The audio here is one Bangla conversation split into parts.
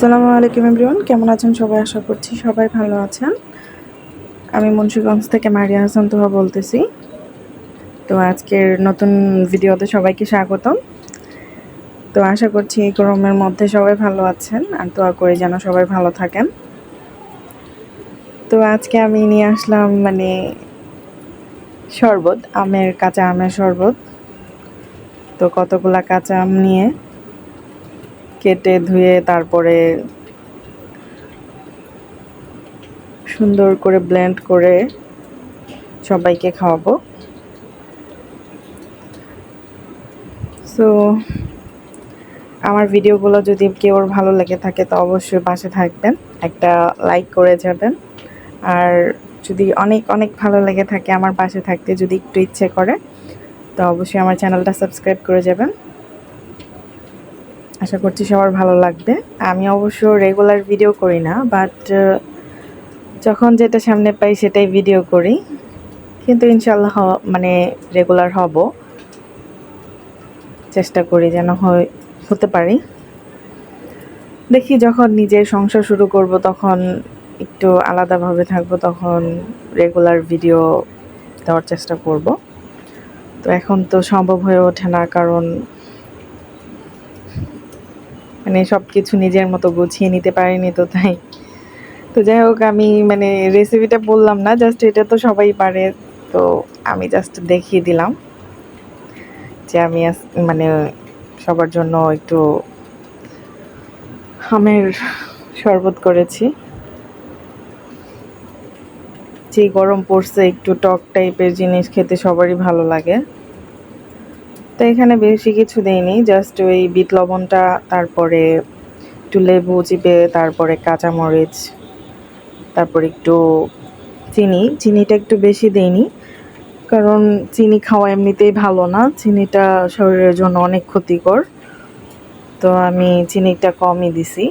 আসসালামু আলাইকুম এভরিওয়ান, কেমন আছেন সবাই? আশা করছি সবাই ভালো আছেন। আমি মুন্সীগঞ্জ থেকে মারিয়া হাসান তোহা বলতেছি। তো আজকের নতুন ভিডিওতে সবাইকে স্বাগতম। তো আশা করছি এই গরমের মধ্যে সবাই ভালো আছেন, আর দোয়া করে যেন সবাই ভালো থাকেন। তো আজকে আমি নিয়ে আসলাম মানে শরবত, আমের কাঁচা আমের শরবত। তো কতগুলা কাঁচা আম নিয়ে কেটে ধুয়ে তারপরে সুন্দর করে ব্লেন্ড করে সবাইকে খাওয়াবো। সো আমার ভিডিওগুলো যদি কেউ ভালো লেগে থাকে, তো অবশ্যই পাশে থাকবেন, একটা লাইক করে যাবেন। আর যদি অনেক অনেক ভালো লেগে থাকে আমার পাশে থাকতে, যদি একটু ইচ্ছে করে, তো অবশ্যই আমার চ্যানেলটা সাবস্ক্রাইব করে যাবেন। আশা করছি সবার ভালো লাগবে। আমি অবশ্য রেগুলার ভিডিও করি না বাট যখন যেটা সামনে পাই সেটাই ভিডিও করি। কিন্তু ইনশাল্লাহ মানে রেগুলার হব। চেষ্টা করি যেন হয়, হতে পারি। দেখি যখন নিজের সংসার শুরু করব তখন একটু আলাদাভাবে থাকব, তখন রেগুলার ভিডিও দেওয়ার চেষ্টা করব। তো এখন তো সম্ভব হয়ে ওঠে না, কারণ মানে সব কিছু নিজের মতো গুছিয়ে নিতে পারিনি তো তাই। তো যাই হোক, আমি মানে রেসিপিটা বললাম না জাস্ট এটা তো সবাই পারে, তো আমি জাস্ট দেখিয়ে দিলাম যে আমি মানে সবার জন্য একটু আমের শরবত করেছি। যে গরম পড়ছে, একটু টক টাইপের জিনিস খেতে সবারই ভালো লাগে। তো এখানে বেশি কিছু দেইনি জাস্ট ওই বিট লবণটা, তারপরে একটু লেবু চিপে, তারপরে কাঁচামরিচ, তারপর একটু চিনি, চিনিটা একটু বেশি দেইনি, কারণ চিনি খাওয়া এমনিতেই ভালো না, চিনিটা শরীরের জন্য অনেক ক্ষতিকর, তো আমি চিনিটা কমই দিছি।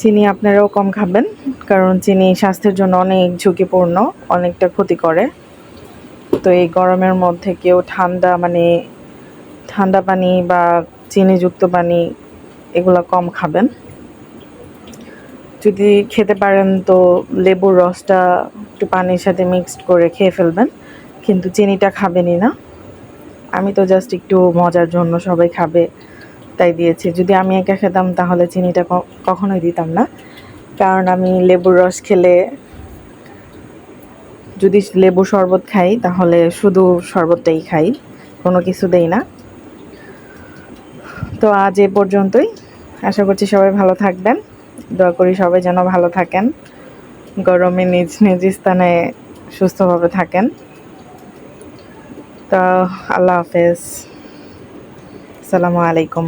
চিনি আপনারাও কম খাবেন, কারণ চিনি স্বাস্থ্যের জন্য অনেক ঝুঁকিপূর্ণ, অনেকটা ক্ষতি করে। তো এই গরমের মধ্যে কেউ ঠান্ডা মানে ঠান্ডা পানি বা চিনিযুক্ত পানি এগুলো কম খাবেন। যদি খেতে পারেন তো লেবুর রসটা একটু পানির সাথে মিক্সড করে খেয়ে ফেলবেন, কিন্তু চিনিটা খাবেনই না। আমি তো জাস্ট একটু মজার জন্য সবাই খাবে, তাই দিয়েছি। যদি আমি একা খেতাম তাহলে চিনিটা কখনোই দিতাম না। কারণ আমি লেবুর রস খেলে যদি লেবু শরবত খাই, তাহলে শুধু শরবতটাই খাই। কোনো কিছু দেই না। তো আজ এ পর্যন্তই। আশা করছি সবাই ভালো থাকবেন। দয়া করি সবাই যেন ভালো থাকেন। গরমে নিজ নিজ স্থানে সুস্থভাবে থাকেন। তো আল্লাহ হাফেজ। আসসালামু আলাইকুম।